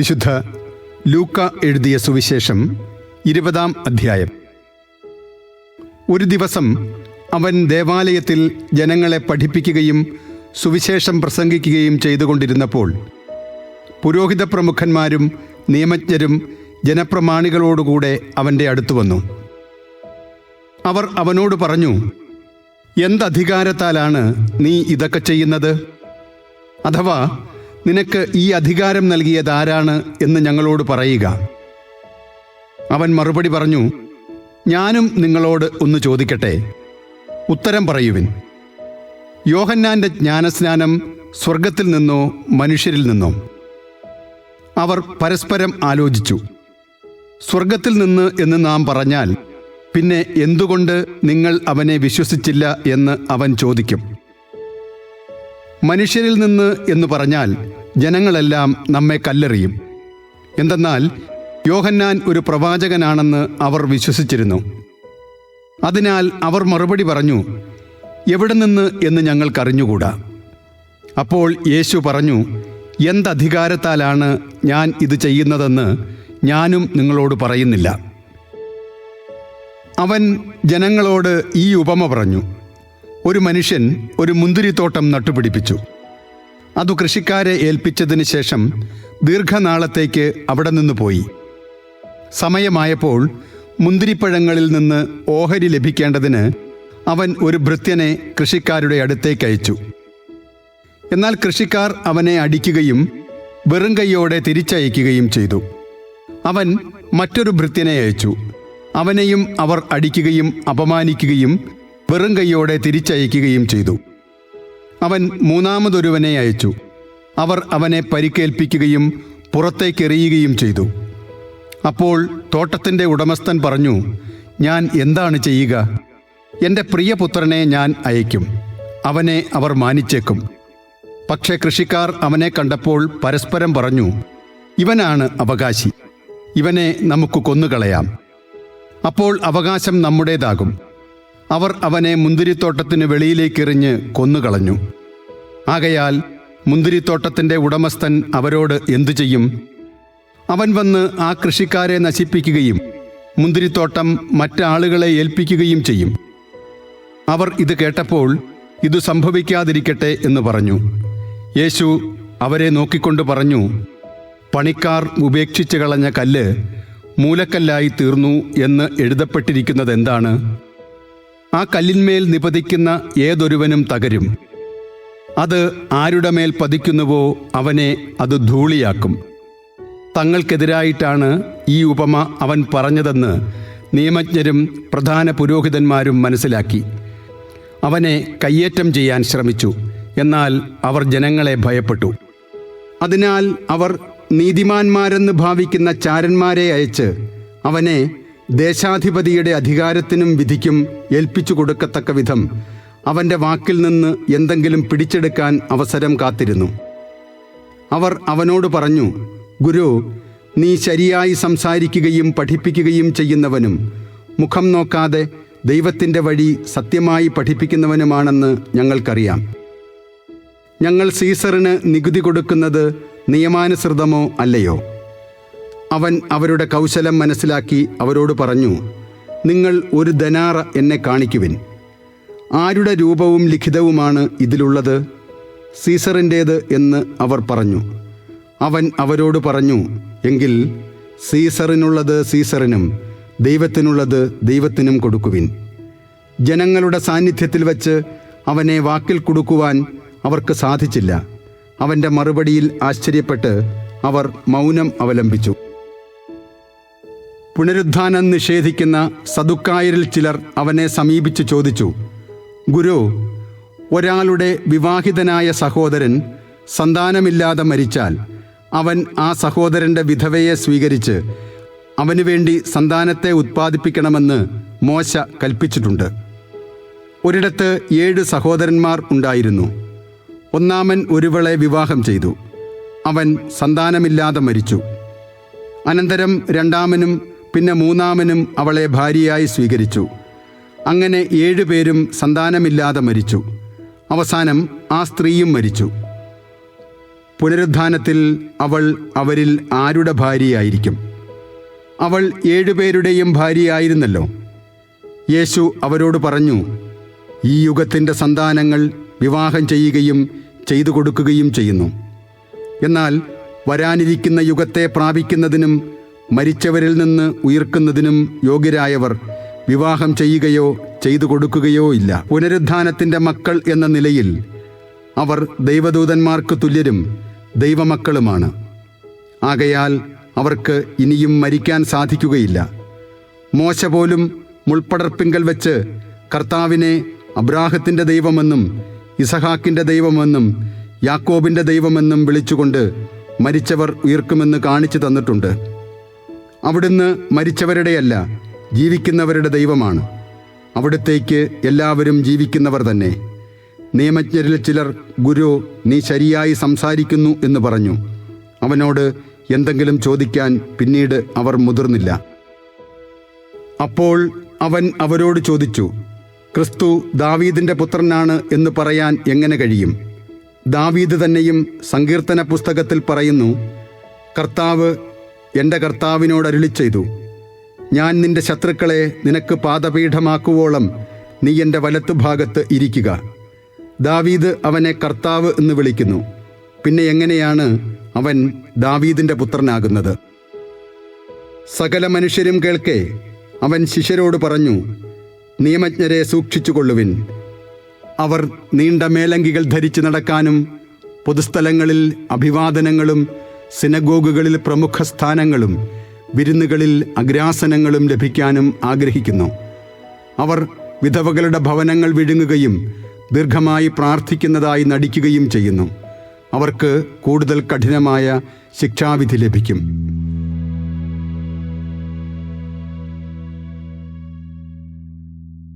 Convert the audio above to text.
വിശുദ്ധ ലൂക്ക എഴുതിയ സുവിശേഷം ഇരുപതാം അധ്യായം. ഒരു ദിവസം അവൻ ദേവാലയത്തിൽ ജനങ്ങളെ പഠിപ്പിക്കുകയും സുവിശേഷം പ്രസംഗിക്കുകയും ചെയ്തുകൊണ്ടിരുന്നപ്പോൾ പുരോഹിത പ്രമുഖന്മാരും നിയമജ്ഞരും ജനപ്രമാണികളോടുകൂടെ അവന്റെ അടുത്തു വന്നു. അവർ അവനോട് പറഞ്ഞു എന്തധികാരത്താലാണ് നീ ഇതൊക്കെ ചെയ്യുന്നത്? അഥവാ നിനക്ക് ഈ അധികാരം നൽകിയത് ആരാണ് എന്ന് ഞങ്ങളോട് പറയുക. അവൻ മറുപടി പറഞ്ഞു ഞാനും നിങ്ങളോട് ഒന്ന് ചോദിക്കട്ടെ. ഉത്തരം പറയുവിൻ. യോഹന്നാന്റെ ജ്ഞാനസ്നാനം സ്വർഗത്തിൽ നിന്നോ മനുഷ്യരിൽ നിന്നോ? അവർ പരസ്പരം ആലോചിച്ചു. സ്വർഗത്തിൽ നിന്ന് എന്ന് നാം പറഞ്ഞാൽ പിന്നെ എന്തുകൊണ്ട് നിങ്ങൾ അവനെ വിശ്വസിച്ചില്ല എന്ന് അവൻ ചോദിക്കും. മനുഷ്യരിൽ നിന്ന് എന്ന് പറഞ്ഞാൽ ജനങ്ങളെല്ലാം നമ്മെ കല്ലെറിയും. എന്തെന്നാൽ യോഹന്നാൻ ഒരു പ്രവാചകനാണെന്ന് അവർ വിശ്വസിച്ചിരുന്നു. അതിനാൽ അവർ മറുപടി പറഞ്ഞു എവിടെ നിന്ന് എന്ന് ഞങ്ങൾക്കറിഞ്ഞുകൂടാ? അപ്പോൾ യേശു പറഞ്ഞു എന്തധികാരത്താലാണ് ഞാൻ ഇത് ചെയ്യുന്നതെന്ന് ഞാനും നിങ്ങളോട് പറയുന്നില്ല. അവൻ ജനങ്ങളോട് ഈ ഉപമ പറഞ്ഞു ഒരു മനുഷ്യൻ ഒരു മുന്തിരിത്തോട്ടം നട്ടുപിടിപ്പിച്ചു. അതു കൃഷിക്കാരെ ഏൽപ്പിച്ചതിന് ശേഷം ദീർഘനാളത്തേക്ക് അവിടെ നിന്ന് പോയി. സമയമായപ്പോൾ മുന്തിരിപ്പഴങ്ങളിൽ നിന്ന് ഓഹരി ലഭിക്കേണ്ടതിന് അവൻ ഒരു ഭൃത്യനെ കൃഷിക്കാരുടെ അടുത്തേക്ക് അയച്ചു. എന്നാൽ കൃഷിക്കാർ അവനെ അടിക്കുകയും വെറും കൈയോടെ തിരിച്ചയക്കുകയും ചെയ്തു. അവൻ മറ്റൊരു ഭൃത്യനെ അയച്ചു. അവനെയും അവർ അടിക്കുകയും അപമാനിക്കുകയും വെറും കൈയോടെ തിരിച്ചയക്കുകയും ചെയ്തു. അവൻ മൂന്നാമതൊരുവനെ അയച്ചു. അവർ അവനെ പരിക്കേൽപ്പിക്കുകയും പുറത്തേക്കെറിയുകയും ചെയ്തു. അപ്പോൾ തോട്ടത്തിന്റെ ഉടമസ്ഥൻ പറഞ്ഞു ഞാൻ എന്താണ് ചെയ്യുക? എന്റെ പ്രിയപുത്രനെ ഞാൻ അയക്കും അവനെ അവർ മാനിച്ചേക്കും. പക്ഷേ കൃഷിക്കാർ അവനെ കണ്ടപ്പോൾ പരസ്പരം പറഞ്ഞു ഇവനാണ് അവകാശി. ഇവനെ നമുക്ക് കൊന്നുകളയാം. അപ്പോൾ അവകാശം നമ്മുടേതാകും. അവർ അവനെ മുന്തിരിത്തോട്ടത്തിന് വെളിയിലേക്കെറിഞ്ഞ് കൊന്നുകളഞ്ഞു. ആകയാൽ മുന്തിരിത്തോട്ടത്തിന്റെ ഉടമസ്ഥൻ അവരോട് എന്തു ചെയ്യും? അവൻ വന്ന് ആ കൃഷിക്കാരെ നശിപ്പിക്കുകയും മുന്തിരിത്തോട്ടം മറ്റാളുകളെ ഏൽപ്പിക്കുകയും ചെയ്യും. അവർ ഇത് കേട്ടപ്പോൾ ഇത് സംഭവിക്കാതിരിക്കട്ടെ എന്ന് പറഞ്ഞു. യേശു അവരെ നോക്കിക്കൊണ്ട് പറഞ്ഞു പണിക്കാർ ഉപേക്ഷിച്ചു കളഞ്ഞ കല്ല് മൂലക്കല്ലായി തീർന്നു എന്ന് എഴുതപ്പെട്ടിരിക്കുന്നത് എന്താണ് ആ കല്ലിന്മേൽ നിപതിക്കുന്ന ഏതൊരുവനും തകരും. അത് ആരുടെ മേൽ പതിക്കുന്നുവോ അവനെ അത് ധൂളിയാക്കും. തങ്ങൾക്കെതിരായിട്ടാണ് ഈ ഉപമ അവൻ പറഞ്ഞതെന്ന് നിയമജ്ഞരും പ്രധാന പുരോഹിതന്മാരും മനസ്സിലാക്കി. അവനെ കയ്യേറ്റം ചെയ്യാൻ ശ്രമിച്ചു എന്നാൽ അവർ ജനങ്ങളെ ഭയപ്പെട്ടു. അതിനാൽ അവർ നീതിമാന്മാരെന്ന് ഭാവിക്കുന്ന ചാരന്മാരെ അയച്ച് അവനെ ദേശാധിപതിയുടെ അധികാരത്തിനും വിധിക്കും ഏൽപ്പിച്ചു കൊടുക്കത്തക്ക വിധം അവന്റെ വാക്കിൽ നിന്ന് എന്തെങ്കിലും പിടിച്ചെടുക്കാൻ അവസരം കാത്തിരുന്നു. അവർ അവനോട് പറഞ്ഞു ഗുരു നീ ശരിയായി സംസാരിക്കുകയും പഠിപ്പിക്കുകയും ചെയ്യുന്നവനും മുഖം നോക്കാതെ ദൈവത്തിന്റെ വഴി സത്യമായി പഠിപ്പിക്കുന്നവനുമാണെന്ന് ഞങ്ങൾക്കറിയാം. ഞങ്ങൾ സീസറിന് നികുതി കൊടുക്കുന്നത് നിയമാനുസൃതമോ അല്ലയോ? അവൻ അവരുടെ കൗശലം മനസ്സിലാക്കി അവരോട് പറഞ്ഞു നിങ്ങൾ ഒരു ധനാറ എന്നെ കാണിക്കുവിൻ. ആരുടെ രൂപവും ലിഖിതവുമാണ് ഇതിലുള്ളത്? സീസറിന്റേത് എന്ന് അവർ പറഞ്ഞു. അവൻ അവരോട് പറഞ്ഞു എങ്കിൽ സീസറിനുള്ളത് സീസറിനും ദൈവത്തിനുള്ളത് ദൈവത്തിനും കൊടുക്കുവിൻ. ജനങ്ങളുടെ സാന്നിധ്യത്തിൽ വച്ച് അവനെ വാക്കിൽ കൊടുക്കുവാൻ അവർക്ക് സാധിച്ചില്ല. അവന്റെ മറുപടിയിൽ ആശ്ചര്യപ്പെട്ട് അവർ മൗനം അവലംബിച്ചു. പുനരുദ്ധാനം നിഷേധിക്കുന്ന സദുക്കായരിൽ ചിലർ അവനെ സമീപിച്ച് ചോദിച്ചു ഗുരു ഒരാളുടെ വിവാഹിതനായ സഹോദരൻ സന്താനമില്ലാതെ മരിച്ചാൽ അവൻ ആ സഹോദരന്റെ വിധവയെ സ്വീകരിച്ച് അവനു വേണ്ടി സന്താനത്തെ ഉത്പാദിപ്പിക്കണമെന്ന് മോശ കൽപ്പിച്ചിട്ടുണ്ട്. ഒരിടത്ത് ഏഴ് സഹോദരന്മാർ ഉണ്ടായിരുന്നു. ഒന്നാമൻ ഒരുവളെ വിവാഹം ചെയ്തു. അവൻ സന്താനമില്ലാതെ മരിച്ചു. അനന്തരം രണ്ടാമനും പിന്നെ മൂന്നാമനും അവളെ ഭാര്യയായി സ്വീകരിച്ചു. അങ്ങനെ ഏഴുപേരും സന്താനമില്ലാതെ മരിച്ചു. അവസാനം ആ സ്ത്രീയും മരിച്ചു. പുനരുദ്ധാനത്തിൽ അവൾ അവരിൽ ആരുടെ ഭാര്യയായിരിക്കും? അവൾ ഏഴുപേരുടെയും ഭാര്യയായിരുന്നല്ലോ. യേശു അവരോട് പറഞ്ഞു ഈ യുഗത്തിന്റെ സന്താനങ്ങൾ വിവാഹം ചെയ്യുകയും ചെയ്തു കൊടുക്കുകയും ചെയ്യുന്നു. എന്നാൽ വരാനിരിക്കുന്ന യുഗത്തെ പ്രാപിക്കുന്നതിനും മരിച്ചവരിൽ നിന്ന് ഉയർക്കുന്നതിനും യോഗ്യരായവർ വിവാഹം ചെയ്യുകയോ ചെയ്തു കൊടുക്കുകയോ ഇല്ല. പുനരുദ്ധാനത്തിന്റെ മക്കൾ എന്ന നിലയിൽ അവർ ദൈവദൂതന്മാർക്ക് തുല്യരും ദൈവമക്കളുമാണ്. ആകയാൽ അവർക്ക് ഇനിയും മരിക്കാൻ സാധിക്കുകയില്ല. മോശ പോലും മുൾപ്പടർപ്പിങ്കൽ വെച്ച് കർത്താവിനെ അബ്രാഹത്തിന്റെ ദൈവമെന്നും ഇസഹാക്കിന്റെ ദൈവമെന്നും യാക്കോബിന്റെ ദൈവമെന്നും വിളിച്ചുകൊണ്ട് മരിച്ചവർ ഉയർക്കുമെന്ന് കാണിച്ചു തന്നിട്ടുണ്ട്. അവിടുന്ന് മരിച്ചവരുടെയല്ല ജീവിക്കുന്നവരുടെ ദൈവമാണ്. അവിടുത്തേക്ക് എല്ലാവരും ജീവിക്കുന്നവർ തന്നെ. നിയമജ്ഞരിൽ ചിലർ ഗുരു നീ ശരിയായി സംസാരിക്കുന്നു എന്ന് പറഞ്ഞു. അവനോട് എന്തെങ്കിലും ചോദിക്കാൻ പിന്നീട് അവർ മുതിർന്നില്ല. അപ്പോൾ അവൻ അവരോട് ചോദിച്ചു ക്രിസ്തു ദാവീദിന്റെ പുത്രനാണ് എന്ന് പറയാൻ എങ്ങനെ കഴിയും? ദാവീദ് തന്നെയും സങ്കീർത്തന പുസ്തകത്തിൽ പറയുന്നു കർത്താവ് എന്റെ കർത്താവിനോട് അരുളി ചെയ്തു. ഞാൻ നിന്റെ ശത്രുക്കളെ നിനക്ക് പാദപീഠമാക്കുവോളം നീ എന്റെ വലത്തുഭാഗത്ത് ഇരിക്കുക. ദാവീദ് അവനെ കർത്താവ് എന്ന് വിളിക്കുന്നു. പിന്നെ എങ്ങനെയാണ് അവൻ ദാവീദിന്റെ പുത്രനാകുന്നത്? സകല മനുഷ്യരും കേൾക്കെ അവൻ ശിഷ്യരോട് പറഞ്ഞു നിയമജ്ഞരെ സൂക്ഷിച്ചുകൊള്ളുവിൻ. അവർ നീണ്ട മേലങ്കികൾ ധരിച്ചു നടക്കാനും പൊതുസ്ഥലങ്ങളിൽ അഭിവാദനങ്ങളും സിനഗോഗുകളിൽ പ്രമുഖ സ്ഥാനങ്ങളും വിരുന്നുകളിൽ അഗ്രാസനങ്ങളും ലഭിക്കാനും ആഗ്രഹിക്കുന്നു. അവർ വിധവകളുടെ ഭവനങ്ങൾ വിഴുങ്ങുകയും ദീർഘമായി പ്രാർത്ഥിക്കുന്നതായി നടിക്കുകയും ചെയ്യുന്നു. അവർക്ക് കൂടുതൽ കഠിനമായ ശിക്ഷാവിധി ലഭിക്കും.